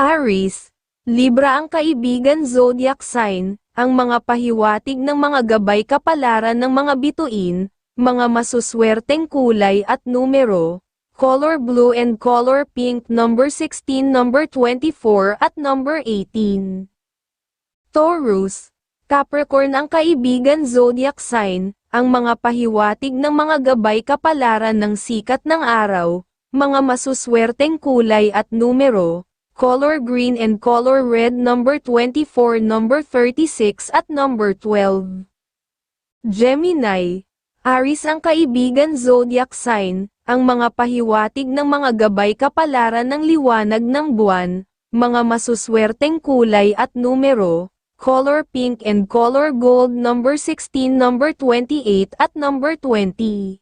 Aries, Libra ang kaibigan zodiac sign, ang mga pahiwatig ng mga gabay kapalaran ng mga bituin, mga masuswerteng kulay at numero, color blue and color pink number 16 number 24 at number 18. Taurus, Capricorn ang kaibigan zodiac sign, ang mga pahiwatig ng mga gabay kapalaran ng sikat ng araw, mga masuswerteng kulay at numero, color green and color red number 24 number 36 at number 12. Gemini, Aries ang kaibigan zodiac sign, ang mga pahiwatig ng mga gabay kapalaran ng liwanag ng buwan, mga masuswerteng kulay at numero, color pink and color gold number 16 number 28 at number 20.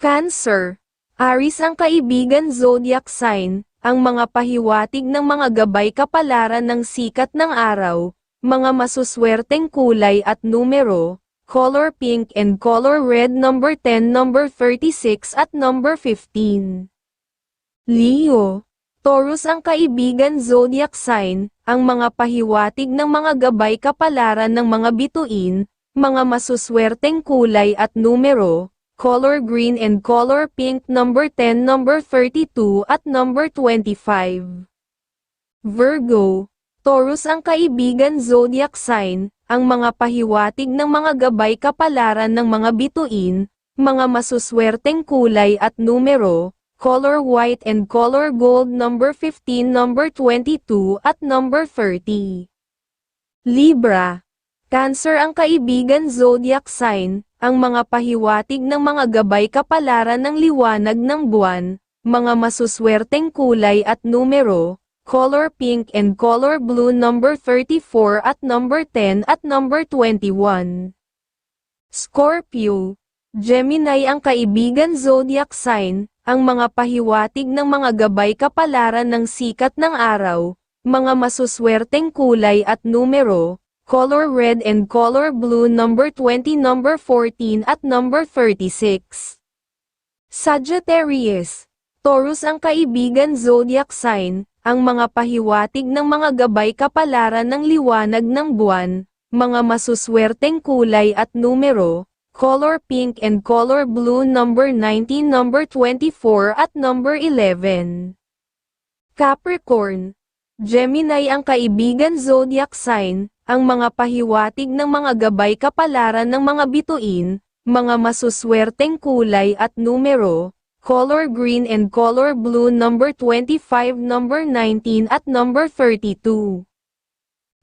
Cancer, Aries ang kaibigan zodiac sign, ang mga pahiwatig ng mga gabay kapalaran ng sikat ng araw, mga masuswerteng kulay at numero, color pink and color red number 10 number 36 at number 15. Leo, Taurus ang kaibigan zodiac sign, ang mga pahiwatig ng mga gabay kapalaran ng mga bituin, mga masuswerteng kulay at numero, color green and color pink number 10 number 32 at number 25. Virgo, Taurus ang kaibigan zodiac sign, ang mga pahiwatig ng mga gabay kapalaran ng mga bituin, mga masuswerteng kulay at numero, color white and color gold number 15 number 22 at number 30. Libra, Cancer ang kaibigan zodiac sign, ang mga pahiwatig ng mga gabay kapalaran ng liwanag ng buwan, mga masuswerteng kulay at numero, color pink and color blue number 34 at number 10 at number 21. Scorpio, Gemini ang kaibigan zodiac sign, ang mga pahiwatig ng mga gabay kapalaran ng sikat ng araw, mga masuswerteng kulay at numero, color red and color blue number 20 number 14 at number 36. Sagittarius, Taurus ang kaibigan zodiac sign, ang mga pahiwatig ng mga gabay kapalaran ng liwanag ng buwan, mga masuswerteng kulay at numero, color pink and color blue number 19 number 24 at number 11. Capricorn, Gemini ang kaibigan zodiac sign, ang mga pahiwatig ng mga gabay kapalaran ng mga bituin, mga masuswerteng kulay at numero, color green and color blue number 25 number 19 at number 32.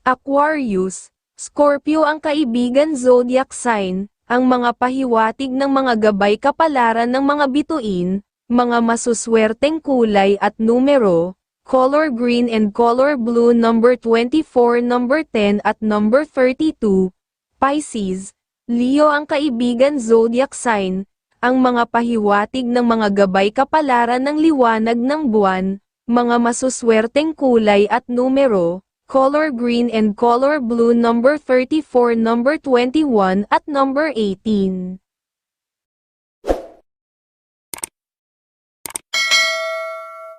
Aquarius, Scorpio ang kaibigan zodiac sign, ang mga pahiwatig ng mga gabay kapalaran ng mga bituin, mga masuswerteng kulay at numero, color green and color blue number 24 number 10 at number 32. Pisces, Leo ang kaibigan zodiac sign, ang mga pahiwatig ng mga gabay kapalaran ng liwanag ng buwan, mga masuswerteng kulay at numero, color green and color blue number 34 number 21 at number 18.